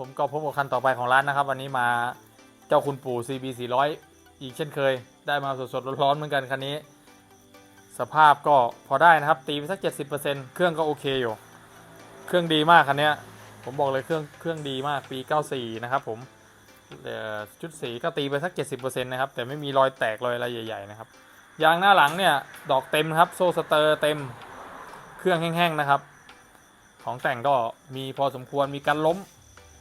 ผมก็พบกับคันต่อไปของร้านนะครับ วันนี้มาเจ้าคุณปู่ CB 400 อีกเช่นเคย ได้มาสดๆร้อนๆเหมือนกันคันนี้ สภาพก็พอได้นะครับ ตีไปสัก 70%เครื่องก็โอเคอยู่ เครื่องดีมากคันนี้ผมบอกเลยเครื่องเครื่องดีมากปี 94 นะครับผมชุดสีก็ตีไปสัก 70%นะครับ แต่ไม่มีรอยแตกรอยอะไรใหญ่ ๆ นะครับยางหน้าหลังเนี่ยดอกเต็มครับ โซ่สเตอร์เต็มเครื่องแห้งๆนะครับ ของแต่งก็มีพอสมควรมีการล้ม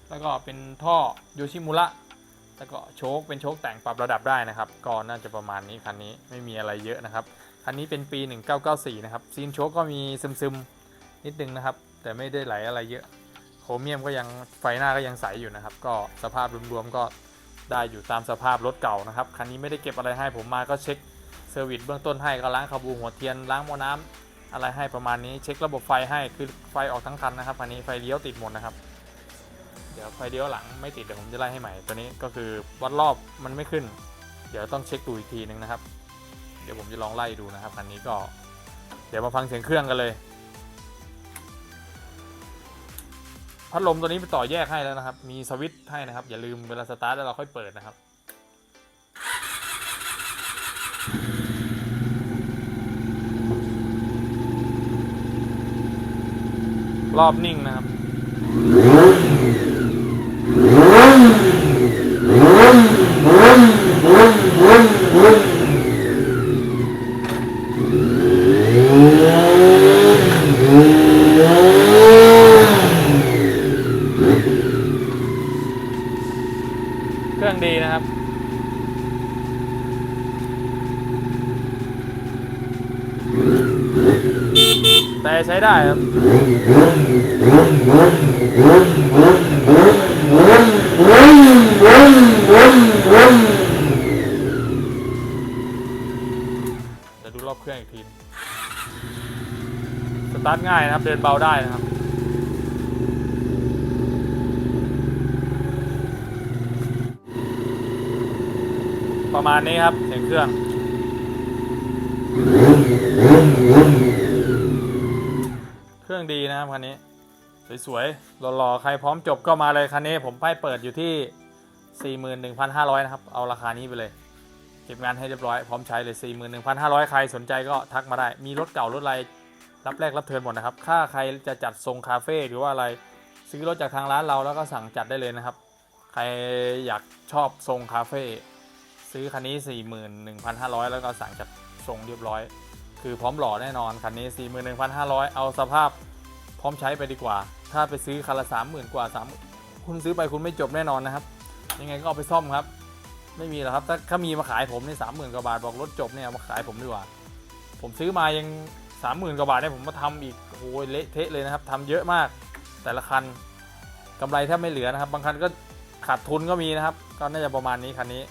แล้วก็เป็นท่อโยชิมุระแล้วก็โชคเป็นโชคแต่งปรับระดับได้นะครับก็น่าจะประมาณนี้คันนี้ไม่มีอะไรเยอะนะครับคันนี้เป็นปี 1994 นะครับซีนโชคก็มีซึมๆนิดนึงนะครับ แต่ไม่ได้ไหลอะไรเยอะโครเมียมก็ยังไฟหน้าก็ยังใสอยู่นะครับ ก็สภาพรวมๆก็ได้อยู่ตามสภาพรถเก่านะครับคันนี้ไม่ได้เก็บอะไรให้ผมมาก็เช็คเซอร์วิสเบื้องต้นให้ก็ล้างคาบูหัวเทียนล้างหม้อน้ำอะไรให้ประมาณนี้เช็คระบบไฟให้คือไฟออกทั้งคันนะครับคันนี้ไฟเลี้ยวติดหมดนะครับ ดี๋ยวไฟเลี้ยวหลังไม่ติดเดี๋ยวผมจะไล่ให้ใหม่ตัวนี้ก็คือวัดรอบมันไม่ขึ้น เดี๋ยวต้องเช็คดูอีกทีนึงนะครับ เดี๋ยวผมจะลองไล่ดูนะครับคันนี้ก็ เดี๋ยวมาฟังเสียงเครื่องกันเลย พัดลมตัวนี้ไปต่อแยกให้แล้วนะครับ มีสวิตช์ให้นะครับ อย่าลืมเวลาสตาร์ทแล้วเราค่อยเปิดนะครับรอบนิ่งนะครับ เครื่องดีนะครับ แต่ใช้ได้ครับ เครื่องอีกทีสตาร์ทง่ายนะครับ เดินเบาได้นะครับประมาณนี้ครับเสียงเครื่อง เครื่องดีนะครับคันนี้ สวยๆหล่อๆ ใครพร้อมจบก็มาเลยคันนี้ผมป้ายเปิดอยู่ที่ 41,500 นะครับ เอาราคานี้ไปเลย ก็บงานให้เรียบร้อยพร้อมใช้เลย 41,500 ใครสนใจก็ทักมาได้ มีรถเก่ารถอะไรรับแรกรับเทินหมดนะครับถ้าใครจะจัดทรงคาเฟ่หรือว่าอะไร ซื้อรถจากทางร้านเราแล้วก็สั่งจัดได้เลยนะครับ ใครอยากชอบทรงคาเฟ่ซื้อคันนี้ 41,500 แล้วก็สั่งจัดทรงเรียบร้อย คือพร้อมหล่อแน่นอนคันนี้ 41,500 เอาสภาพพร้อมใช้ไปดีกว่า ถ้าไปซื้อคันละ 30,000 กว่า 3 คุณซื้อไปคุณไม่จบแน่นอนนะครับ ยังไงก็เอาไปซ่อมครับ ไม่มีหรอกครับ ถ้าถ้ามีมาขายผมในสามหมื่นกว่าบาทบอกรถจบเนี่ยมาขายผมดีกว่า ผมซื้อมายังสามหมื่นกว่าบาทเนี่ยผมมาทำอีกโอ้ยเละเทะเลยนะครับทำเยอะมาก แต่ละคันกำไรแทบไม่เหลือนะครับ บางคันก็ขาดทุนก็มีนะครับ ก็น่าจะประมาณนี้คันนี้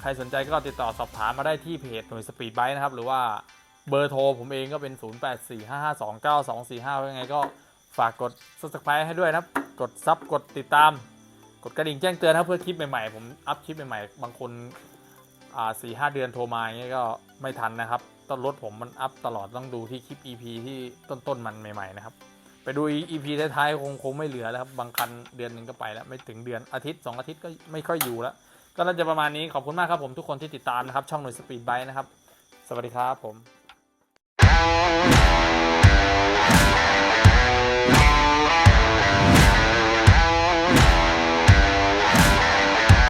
ใครสนใจก็ติดต่อสอบถามมาได้ที่เพจหน่วยสปีดไบค์นะครับ หรือว่าเบอร์โทรผมเองก็เป็น 0845529245ยังไงก็ฝากกด subscribe ให้ด้วยนะครับ กดซับกดติดตาม กดกระดิ่งแจ้งเตือนนะครับเพื่อคลิปใหม่ๆ ผมอัพคลิปใหม่ๆ บางคนอ่าสี่ห้าเดือนโทรมาอย่างเงี้ยก็ไม่ทันนะครับต้นรถผมมันอัพตลอดต้องดูที่คลิป EP ที่ต้นๆมันใหม่ๆนะครับ ไปดู EP ท้ายๆคงคงไม่เหลือแล้วครับ บางคันเดือนหนึ่งก็ไปแล้ว ไม่ถึงเดือนอาทิตย์ 2 อาทิตย์ก็ไม่ค่อยอยู่แล้ว ก็น่าจะประมาณนี้ขอบคุณมากครับผมทุกคนที่ติดตามนะครับ ช่องหน่วยสปีดไบค์นะครับ สวัสดีครับผม